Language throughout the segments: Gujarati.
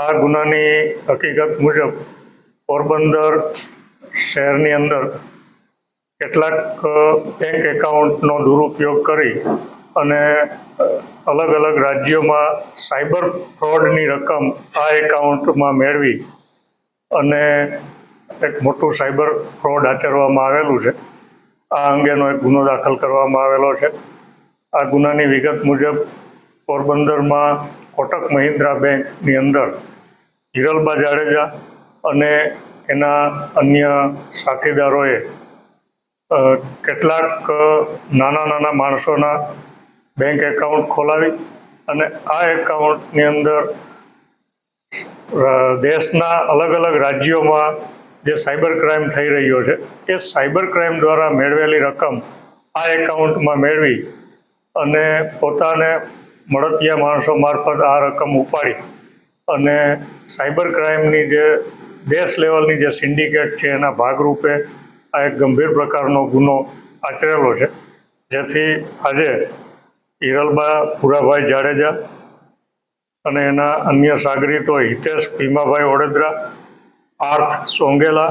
આ ગુનાની હકીકત મુજબ પોરબંદર શહેરની અંદર કેટલાક બેંક એકાઉન્ટનો દુરુપયોગ કરી અને અલગ અલગ રાજ્યોમાં સાયબર ફ્રોડની રકમ આ એકાઉન્ટમાં મેળવી અને એક મોટું સાયબર ફ્રોડ આચરવામાં આવેલું છે. આ અંગેનો એક ગુનો દાખલ કરવામાં આવેલો છે. આ ગુનાની વિગત મુજબ પોરબંદરમાં કોટક મહિન્દ્રા બેંકની અંદર હિરલબા જાડેજા અને એના અન્ય સાથીદારોએ કેટલાક નાના નાના માણસોના બેંક એકાઉન્ટ ખોલાવી અને આ એકાઉન્ટની અંદર દેશના અલગ અલગ રાજ્યોમાં જે સાયબર ક્રાઇમ થઈ રહ્યો છે, એ સાયબર ક્રાઇમ દ્વારા મેળવેલી રકમ આ એકાઉન્ટમાં મેળવી અને પોતાને મળતિયા માણસો મારફત આ રકમ ઉપાડી અને સાયબર ક્રાઇમની જે દેશ લેવલની જે સિન્ડિકેટ છે એના ભાગરૂપે આ એક ગંભીર પ્રકારનો ગુનો આચરેલો છે. જેથી આજે હિરલબા ભૂરાભાઈ જાડેજા અને એના અન્ય સાગરીતો હિતેશ ભીમાભાઈ ઓડેદરા પાર્થ સોંગેલા,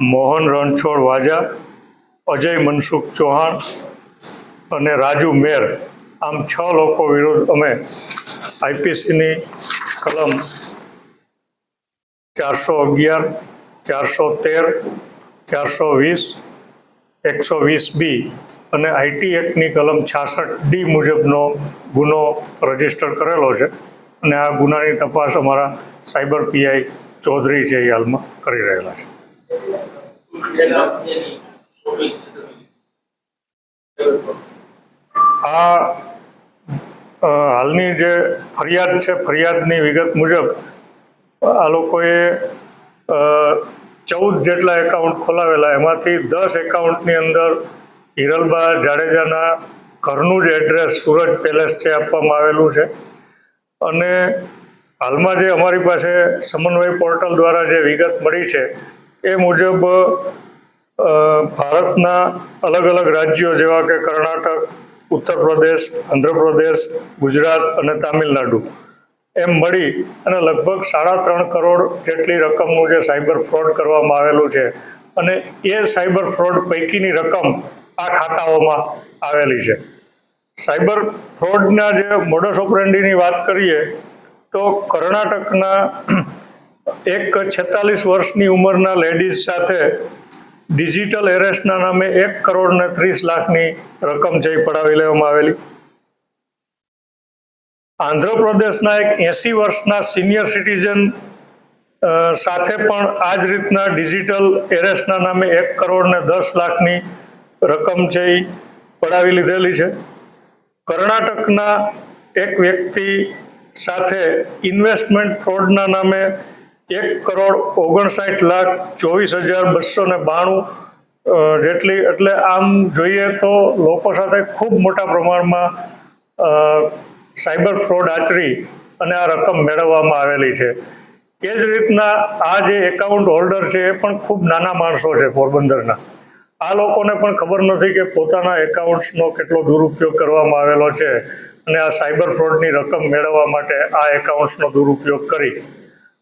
મોહન રણછોડ વાજા, અજય મનસુખ ચૌહાણ અને રાજુ મેર આમ છ લોકો વિરુદ્ધ અમે આઈપીસીની કલમ ચારસો અગિયાર, ચારસો તેર, ચારસો વીસ, એકસો વીસ બી અને આઈટી એક્ટની કલમ છાસઠ ડી મુજબનો ગુનો રજિસ્ટર કરેલો છે અને આ ગુનાની તપાસ અમારા સાયબર પીઆઈ ચૌધરી છે એ હાલમાં કરી રહેલા છે. આ હાલની જે ફરિયાદ છે, ફરિયાદની વિગત મુજબ, આ લોકોએ ચૌદ જેટલા એકાઉન્ટ ખોલાવેલા. એમાંથી દસ એકાઉન્ટની અંદર હિરલબા જાડેજાના ઘરનું જ એડ્રેસ સુરજ પેલેસ છે આપવામાં આવેલું છે. અને હાલમાં જે અમારી પાસે સમન્વય પોર્ટલ દ્વારા જે વિગત મળી છે, એ મુજબ ભારતના અલગ અલગ રાજ્યો જેવા કે કર્ણાટક ઉત્તર પ્રદેશ આંધ્રપ્રદેશ, ગુજરાત અને તામિલનાડુ. એમ મળી અને લગભગ સાડા ત્રણ કરોડ જેટલી રકમનું જે સાયબર ફ્રોડ કરવામાં આવેલું છે અને એ સાયબર ફ્રોડ પૈકીની રકમ આ ખાતાઓમાં આવેલી છે. સાયબર ફ્રોડના જે મોડસ ઓપરેન્ડીની વાત કરીએ, તો કર્ણાટકના એક છેતાલીસ વર્ષની ઉંમરના લેડીઝ સાથે ડિજિટલ એરેસ્ટના નામે એક કરોડ ને ત્રીસ લાખની રકમ જઈ પડાવી લેવામાં આવેલી. આંધ્રપ્રદેશના એક એંસી વર્ષના સિનિયર સિટીઝન સાથે પણ આ જ રીતના ડિજિટલ એરેસ્ટના નામે એક કરોડ ને દસ લાખની રકમ છે પડાવી લીધેલી છે. કર્ણાટકના એક વ્યક્તિ સાથે ઇન્વેસ્ટમેન્ટ ફ્રોડના નામે એક કરોડ ઓગણસાઠ લાખ ચોવીસ હજાર બસો ને બાણું જેટલી, એટલે આમ જોઈએ તો લોકો સાથે ખૂબ મોટા પ્રમાણમાં સાયબર ફ્રોડ આચરી અને આ રકમ મેળવવામાં આવેલી છે. એ જ રીતના આ જે એકાઉન્ટ હોલ્ડર છે એ પણ ખૂબ નાના માણસો છે પોરબંદરના. આ લોકોને પણ ખબર નથી કે પોતાના એકાઉન્ટ્સનો કેટલો દુરુપયોગ કરવામાં આવેલો છે અને આ સાયબર ફ્રોડની રકમ મેળવવા માટે આ એકાઉન્ટ્સનો દુરુપયોગ કરી.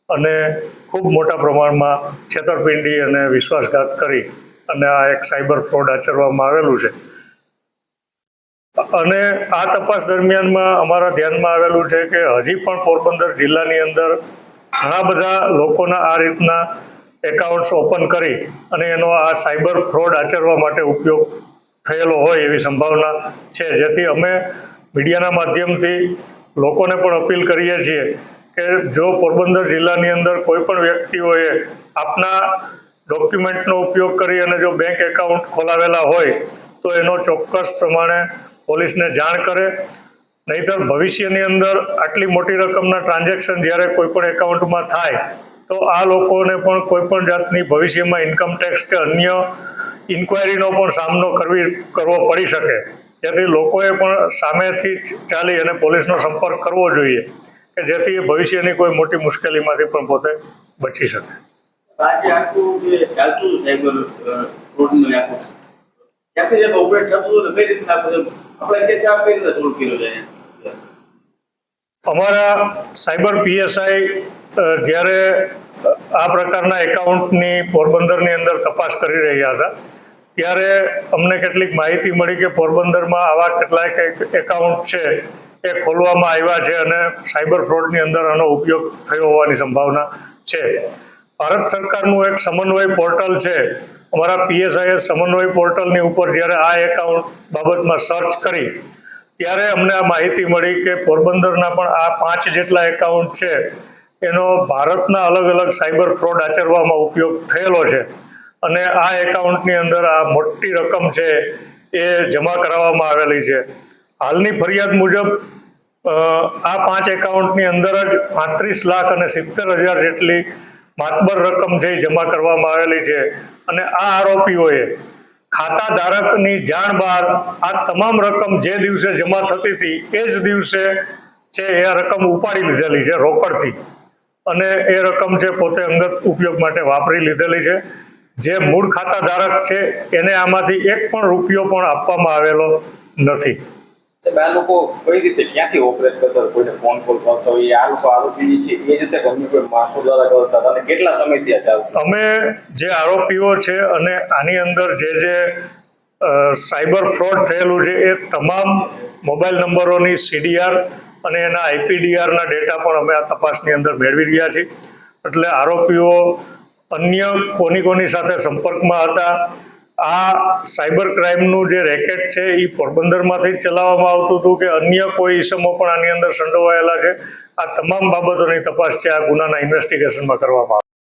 અને ખૂબ મોટા પ્રમાણમાં છેતરપિંડી અને વિશ્વાસઘાત કરી અને આ એક સાયબર ફ્રોડ આચરવામાં આવેલું છે. અને આ તપાસ દરમિયાનમાં અમારા ધ્યાનમાં આવેલું છે કે હજી પણ પોરબંદર જિલ્લાની અંદર ઘણા બધા લોકોના આ રીતના એકાઉન્ટ્સ ઓપન કરી અને એનો આ સાયબર ફ્રોડ આચરવા માટે ઉપયોગ થયેલો હોય એવી સંભાવના છે. જેથી અમે મીડિયાના માધ્યમથી લોકોને પણ અપીલ કરીએ છીએ કે જો પોરબંદર જિલ્લાની અંદર કોઈ પણ વ્યક્તિઓએ આપના ડોક્યુમેન્ટનો ઉપયોગ કરી અને જો બેંક એકાઉન્ટ ખોલાવેલા હોય, તો એનો ચોક્કસ પ્રમાણે પોલીસને જાણ કરે. નહીતર ભવિષ્યની અંદર આટલી મોટી રકમના ટ્રાન્ઝેક્શન જ્યારે કોઈ પણ એકાઉન્ટમાં થાય, તો આ લોકોને પણ કોઈ પણ જાતની ભવિષ્યમાં ઇન્કમ ટેક્સ કે અન્ય ઇન્ક્વાયરીનો પણ સામનો કરવી, કરવો પડી શકે. જેથી લોકોએ પણ સામેથી ચાલી અને પોલીસનો સંપર્ક કરવો જોઈએ. કે જેથી ભવિષ્યની કોઈ મોટી મુશ્કેલીમાંથી પણ પોતે બચી શકે. આજે આખું જે ચાલતું સાયબર રોડનું આખું ત્યાંથી જે ઓપરેટ થતું હતું કઈ રીતના આપણે આપણે કેસ આ કઈ રીતે સોલ્વ કર્યો છે અમારા સાયબર પીએસઆઈ જ્યારે આ પ્રકારના એકાઉન્ટની પોરબંદરની અંદર તપાસ કરી રહ્યા હતા ત્યારે અમને કેટલીક માહિતી મળી કે પોરબંદરમાં આવા કેટલાક એકાઉન્ટ છે એ ખોલવામાં આવ્યા છે અને સાયબર ફ્રોડની અંદર આનો ઉપયોગ થયો હોવાની સંભાવના છે. ભારત સરકારનું એક સમન્વય પોર્ટલ છે. અમારા પીએસઆઈએસ સમન્વય પોર્ટલની ઉપર જ્યારે આ એકાઉન્ટ બાબતમાં સર્ચ કરી, ત્યારે અમને આ માહિતી મળી કે પોરબંદરના પણ આ પાંચ જેટલા એકાઉન્ટ છે, એનો ભારતના અલગ અલગ સાયબર ફ્રોડ આચરવામાં ઉપયોગ થયેલો છે. અને આ એકાઉન્ટની અંદર આ મોટી રકમ છે એ જમા કરાવવામાં આવેલી છે. હાલની ફરિયાદ મુજબ આ પાંચ એકાઉન્ટની અંદર જ પાંત્રીસ લાખ અને સિત્તેર હજાર જેટલી માતબર રકમ છે જમા કરવામાં આવેલી છે. અને આ આરોપીઓએ ખાતા ધારકની જાણ બહાર આ તમામ રકમ જે દિવસે જમા થતી હતી, એ જ દિવસે છે એ રકમ ઉપાડી લીધેલી છે રોકડથી. અને એ રકમ છે પોતે અંગત ઉપયોગ માટે વાપરી લીધેલી છે. જે મૂળ ખાતા ધારક છે, એને આમાંથી એક પણ રૂપિયો પણ આપવામાં આવેલો નથી. આ લોકો કઈ રીતે ક્યાંથી ઓપરેટ કરતા હોય? કોઈને ફોન કોલ કરતા હોય આ લોકો આરોપી છે, એ રીતે ઘરની કોઈ માણસો દ્વારા કરતા હતા. અને કેટલા સમયથી આ ચાલતું અમે જે આરોપીઓ છે અને આની અંદર જે જે સાયબર ફ્રોડ થયેલું છે, એ તમામ મોબાઈલ નંબરોની સીડીઆર અને એના આઈપીડીઆરના ડેટા પણ અમે આ તપાસની અંદર મેળવી રહ્યા છીએ. એટલે આરોપીઓ અન્ય કોની કોની સાથે સંપર્કમાં હતા આ સાયબર ક્રાઇમનું જે રેકેટ છે એ પોરબંદરમાંથી જ ચલાવવામાં આવતું હતું કે અન્ય કોઈ ઇસમો પણ આની અંદર સંડોવાયેલા છે. આ તમામ બાબતોની તપાસ છે. આ ગુનાના ઇન્વેસ્ટિગેશનમાં કરવામાં આવશે.